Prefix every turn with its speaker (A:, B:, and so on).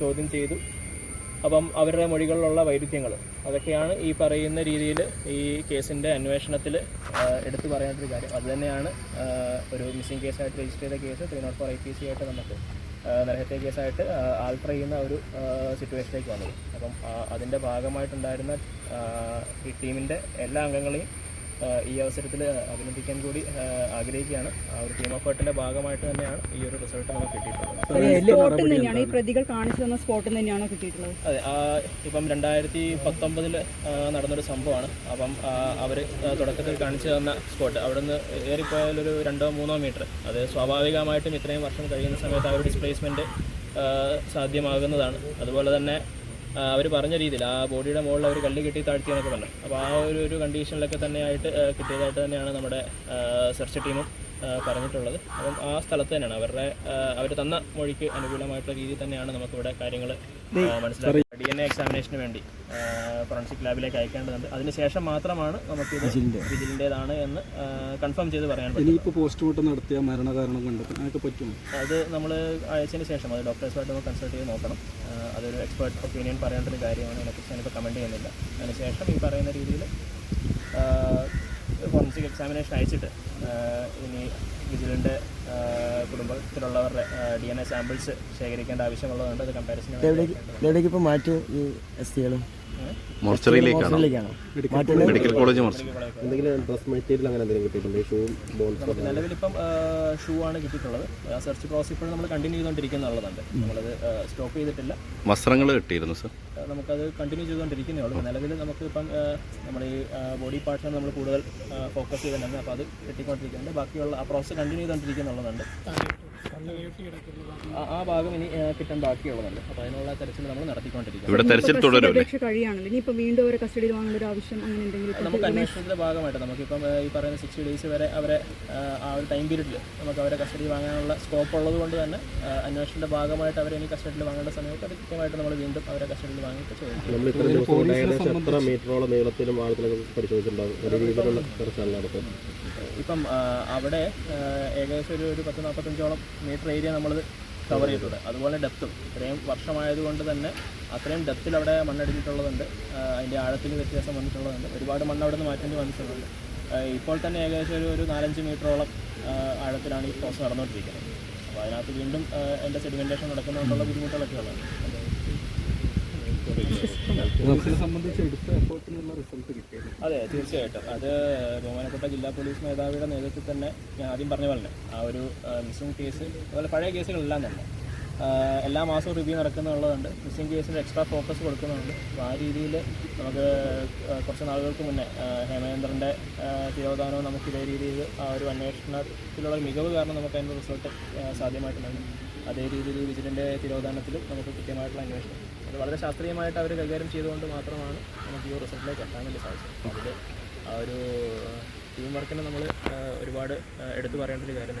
A: ചോദ്യം ചെയ്തു. അപ്പം അവരുടെ മൊഴികളിലുള്ള വൈരുദ്ധ്യങ്ങൾ. അതൊക്കെയാണ് ഈ പറയുന്ന രീതിയിൽ ഈ കേസിന്റെ അന്വേഷണത്തിൽ എടുത്തു പറയേണ്ട ഒരു കാര്യം. അതുതന്നെയാണ് ഒരു മിസ്സിംഗ് കേസായിട്ട് രജിസ്റ്റർ ചെയ്ത case three not four I P C ആയിട്ട് നമുക്ക് നരഹത്യ കേസായിട്ട് ആൾട്ടർ ചെയ്യുന്ന ഒരു സിറ്റുവേഷനിലേക്ക് വന്നത്. അപ്പം അതിന്റെ ഭാഗമായിട്ടുണ്ടായിരുന്ന ഈ ടീമിന്റെ എല്ലാ അംഗങ്ങളെയും ഈ അവസരത്തിൽ അഭിനന്ദിക്കാൻ കൂടി ആഗ്രഹിക്കുകയാണ്. ആ ഒരു ടീം എഫേർട്ടിന്റെ ഭാഗമായിട്ട് തന്നെയാണ് ഈ ഒരു റിസൾട്ട് നമുക്ക് കിട്ടിയിട്ടുള്ളത്.
B: ഈ പ്രതികൾ കാണിച്ചു തന്ന സ്പോട്ടിൽ തന്നെയാണ് കിട്ടിയിട്ടുള്ളത്.
A: അതെ ഇപ്പം രണ്ടായിരത്തി പത്തൊമ്പതിൽ നടന്നൊരു സംഭവമാണ്. അപ്പം അവർ തുടക്കത്തിൽ കാണിച്ചു തന്ന സ്പോട്ട് അവിടെ നിന്ന് ഏറിപ്പോയാലൊരു രണ്ടോ മൂന്നോ മീറ്റർ അത് സ്വാഭാവികമായിട്ടും ഇത്രയും വർഷം കഴിയുന്ന സമയത്ത് ആ ഒരു ഡിസ്പ്ലേസ്മെന്റ് സാധ്യമാകുന്നതാണ്. അതുപോലെ തന്നെ അവർ പറഞ്ഞ രീതിയിൽ ആ ബോഡിയുടെ മുകളിൽ അവർ കല്ല് കെട്ടി താഴ്ത്തി എന്നൊക്കെ പറഞ്ഞു. അപ്പോൾ ആ ഒരു ഒരു കണ്ടീഷനിലൊക്കെ തന്നെയായിട്ട് കിട്ടിയതായിട്ട് തന്നെയാണ് നമ്മുടെ സെർച്ച് ടീമും പറഞ്ഞിട്ടുള്ളത്. അപ്പം ആ സ്ഥലത്ത് തന്നെയാണ്. അവരുടെ അവർ തന്ന മൊഴിക്ക് അനുകൂലമായിട്ടുള്ള രീതിയിൽ തന്നെയാണ് നമുക്കിവിടെ കാര്യങ്ങൾ മനസ്സിലാക്കി. ഡി എൻ എ എക്സാമിനേഷന് വേണ്ടി ഫോറൻസിക് ലാബിലേക്ക് അയക്കേണ്ടതുണ്ട്. അതിനുശേഷം മാത്രമാണ് നമുക്ക് വിജിലിന്റെതാണ് എന്ന് കൺഫേം ചെയ്ത് പറയാൻ പറ്റും
C: പോസ്റ്റ്മോർട്ടം നടത്തിയ മരണകാരണം കണ്ടെത്താൻ അതൊക്കെ പറ്റും
A: അത് നമ്മൾ അയച്ചതിന് ശേഷം അത് ഡോക്ടേഴ്സുമായിട്ട് നമ്മൾ കൺസൾട്ട് ചെയ്ത് നോക്കണം. അതൊരു എക്സ്പേർട്ട് ഒപ്പീനിയൻ പറയേണ്ട ഒരു കാര്യമാണ്. അതിനെക്കുറിച്ച് ഞാനിപ്പോൾ കമന്റ് ചെയ്യുന്നില്ല. അതിനുശേഷം ഈ പറയുന്ന രീതിയിൽ ഫോറൻസിക് എക്സാമിനേഷൻ അയച്ചിട്ട് ഇനി വിജിലിന്റെ കുടുംബത്തിലുള്ളവരുടെ ഡി എൻ എ സാമ്പിൾസ് ശേഖരിക്കേണ്ട ആവശ്യമുള്ളതുകൊണ്ട് അത് കമ്പാരിസൺ
D: എവിടേക്ക് ഇപ്പോൾ മാറ്റും ഈ എസ് ടികളും
E: മോർച്ചറിയിലേക്കാണോ? Medical college mortuary.
F: എന്തെങ്കിലും ഡ്രസ് മെറ്റീരിയൽ അങ്ങനെ എന്തെങ്കിലും കിട്ടിയിട്ടുണ്ടോ? ഷൂ
A: നിലവിലിപ്പം ഷൂ ആണ് കിട്ടിയിട്ടുള്ളത്. ആ സെർച്ച് പ്രോസസ് ഇപ്പോഴും നമ്മൾ കണ്ടിന്യൂ ചെയ്തുകൊണ്ടിരിക്കുന്നുള്ളതുണ്ട് നമ്മളത് സ്റ്റോപ്പ് ചെയ്തിട്ടില്ല.
E: വസ്ത്രങ്ങൾ കിട്ടിയിരുന്നു സർ
A: നമുക്കത് കണ്ടിന്യൂ ചെയ്തുകൊണ്ടിരിക്കുന്നേ ഉള്ളൂ. നിലവിൽ നമുക്ക് ഇപ്പം നമ്മുടെ ഈ ബോഡി പാർട്സാണ് നമ്മൾ കൂടുതൽ ഫോക്കസ് ചെയ്തിട്ടുണ്ട് അപ്പോൾ അത് കിട്ടിക്കൊണ്ടിരിക്കുന്നുണ്ട്. ബാക്കിയുള്ള ആ പ്രോസസ്സ് കണ്ടിന്യൂ ചെയ്തുകൊണ്ടിരിക്കുന്നുള്ളതുണ്ട്. ആ- ഭാഗം ഇനി കിട്ടാൻ ബാക്കിയുള്ളതല്ല അപ്പോൾ അതിനുള്ള തെരച്ചിൽ നമ്മൾ നടത്തിക്കൊണ്ടിരിക്കും
E: ഇവിടെ തെരച്ചിൽ തുടരുമല്ലേ?
B: അപേക്ഷ കഴിയാണല്ലോ. ഇനിയിപ്പോൾ വീണ്ടും അവരെ കസ്റ്റഡിയിൽ വാങ്ങേണ്ട ഒരു ആവശ്യം അങ്ങനെ എന്തെങ്കിലും
A: നമുക്ക് അന്വേഷണത്തിന്റെ ഭാഗമായിട്ട് നമുക്കിപ്പം ഈ പറയുന്ന സിക്സ്റ്റി ഡേയ്സ് വരെ അവരെ ആ, ഒരു ടൈം പീരീഡിൽ നമുക്ക് അവരെ കസ്റ്റഡി വാങ്ങാനുള്ള സ്കോപ്പ് ഉള്ളത് കൊണ്ട് തന്നെ അന്വേഷണത്തിന്റെ ഭാഗമായിട്ട് അവരെ ഇനി കസ്റ്റഡിയിൽ വാങ്ങേണ്ട സമയത്ത് അത് കൃത്യമായിട്ട് നമ്മൾ വീണ്ടും അവരെ കസ്റ്റഡിയിൽ വാങ്ങിയിട്ട് ചോദിക്കും.
F: എത്ര മീറ്ററോളം നീളത്തിലും രീതിയിലുള്ള നടത്തുന്നത്
A: ഇപ്പം അവിടെ ഏകദേശം ഒരു ഒരു പത്ത് നാൽപ്പത്തഞ്ചോളം മീറ്റർ ഏരിയ നമ്മൾ കവർ ചെയ്തിട്ടുണ്ട്. അതുപോലെ ഡെപ്തും ഇത്രയും വർഷമായതുകൊണ്ട് തന്നെ അത്രയും ഡെപ്തിൽ അവിടെ മണ്ണടിച്ചിട്ടുള്ളതുണ്ട് ആ, അതിന്റെ ആഴത്തിൽ വ്യത്യാസം വന്നിട്ടുള്ളതുണ്ട്. ഒരുപാട് മണ്ണ് അവിടെ നിന്ന് മാറ്റേണ്ടി വന്നിട്ടുള്ളത് ഇപ്പോൾ തന്നെ ഏകദേശം ഒരു ഒരു നാലഞ്ച് മീറ്ററോളം ആഴത്തിലാണ് ഈ പ്രോസസ് നടന്നുകൊണ്ടിരിക്കുന്നത്. അപ്പോൾ അതിനകത്ത് വീണ്ടും എന്റെ സെഡിമെന്റേഷൻ നടക്കുന്നതുകൊണ്ടുള്ള ബുദ്ധിമുട്ടുകളൊക്കെ ഉള്ളത് അതെ തീർച്ചയായിട്ടും. അത് ബഹുമാനപ്പെട്ട ജില്ലാ പോലീസ് മേധാവിയുടെ നേതൃത്വത്തിൽ തന്നെ ഞാൻ ആദ്യം പറഞ്ഞ പോലെ ആ ഒരു മിസ്സിംഗ് കേസ് അതുപോലെ പഴയ കേസുകളെല്ലാം തന്നെ. എല്ലാ മാസവും റിവ്യൂ നടക്കുന്നുള്ളതുണ്ട്. മിസ്സിംഗ് കേസിന് എക്സ്ട്രാ ഫോക്കസ് കൊടുക്കുന്നുണ്ട്. അപ്പോൾ ആ രീതിയിൽ നമുക്ക് കുറച്ച് നാളുകൾക്ക് മുന്നേ ഹേമചന്ദ്രന്റെ ഹേമേന്ദ്രന്റെ തിരോധാനവും നമുക്ക് ഇതേ രീതിയിൽ ആ ഒരു അന്വേഷണത്തിലുള്ള മികവ് കാരണം നമുക്ക് അതിന്റെ റിസൾട്ട് സാധ്യമായിട്ടുണ്ടായിരുന്നു അതേ രീതിയിൽ വിജിലിന്റെ തിരോധാനത്തിലും നമുക്ക് കൃത്യമായിട്ടുള്ള അന്വേഷണം. അത് വളരെ ശാസ്ത്രീയമായിട്ട് അവർ കൈകാര്യം ചെയ്തുകൊണ്ട് മാത്രമാണ് നമുക്ക് ഈ റിസൾട്ടിലേക്ക് എത്താൻ വേണ്ടി സാധിച്ചത്. അതിൽ ആ ഒരു ടീം വർക്കിനെ നമ്മൾ ഒരുപാട് എടുത്തു പറയേണ്ട ഒരു കാര്യം